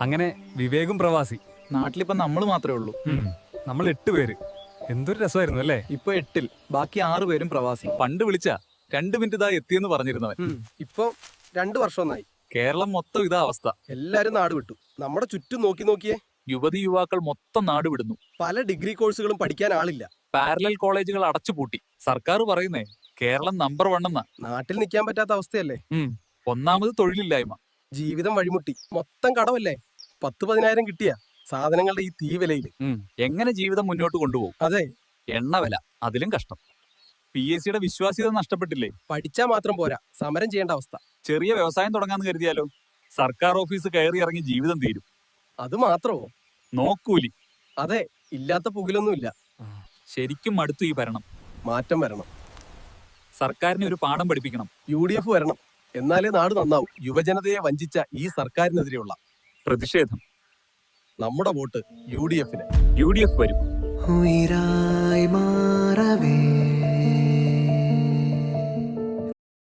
അങ്ങനെ വിവേകും പ്രവാസി. നാട്ടിലിപ്പോ നമ്മൾ മാത്രമേ ഉള്ളൂ. നമ്മൾ എട്ട് പേര്. എന്തൊരു രസമായിരുന്നു അല്ലേ? ഇപ്പൊ എട്ടിൽ. ബാക്കി ആറു പേരും പ്രവാസി. പണ്ട് വിളിച്ച രണ്ടു മിനിറ്റ് ഇതാ എത്തിയെന്ന് പറഞ്ഞിരുന്നവൻ. ഇപ്പൊ രണ്ടു വർഷം ഒന്നായി. കേരളം മൊത്തം ഇതാ അവസ്ഥ. എല്ലാരും നാട് വിട്ടു. നമ്മുടെ ചുറ്റും നോക്കി നോക്കിയേ. യുവതി യുവാക്കൾ മൊത്തം നാട് വിടുന്നു. പല ഡിഗ്രി കോഴ്സുകളും പഠിക്കാൻ ആളില്ല. പാരലൽ കോളേജുകൾ അടച്ചുപൂട്ടി സർക്കാർ പറയുന്നേ കേരളം നമ്പർ വൺ എന്നാ. നാട്ടിൽ നിൽക്കാൻ പറ്റാത്ത അവസ്ഥയല്ലേ. ഒന്നാമത് തൊഴിലില്ലായ്മ. ജീവിതം വഴിമുട്ടി. മൊത്തം കടവല്ലേ പത്ത് പതിനായിരം കിട്ടിയ സാധനങ്ങളുടെ ഈ തീ വിലയിൽ. എങ്ങനെ ജീവിതം മുന്നോട്ട് കൊണ്ടുപോകും? അതെ. എണ്ണ വില അതിലും കഷ്ടം. പി എസ് സിയുടെ വിശ്വാസ്യത നഷ്ടപ്പെട്ടില്ലേ? പഠിച്ചാൽ മാത്രം പോരാ. സമരം ചെയ്യേണ്ട അവസ്ഥ. ചെറിയ വ്യവസായം തുടങ്ങാന്ന് കരുതിയാലോ? സർക്കാർ ഓഫീസ് കയറി ഇറങ്ങി ജീവിതം തീരും. അത് മാത്രമോ നോക്കൂലി. അതെ. ഇല്ലാത്ത പുകിലൊന്നുമില്ല. ശരിക്കും മടുത്തു ഈ ഭരണം. മാറ്റം വരണം. സർക്കാരിന് ഒരു പാഠം പഠിപ്പിക്കണം. യു ഡി എഫ് വരണം. എന്നാലേ നാട് നന്നാവും. യുവജനതയെ വഞ്ചിച്ച ഈ സർക്കാരിനെതിരെയുള്ള പ്രതിഷേധം. നമ്മുടെ വോട്ട് യു ഡി എഫിന്. യു ഡി എഫ് വരും. ഉയരായി മാറവേ.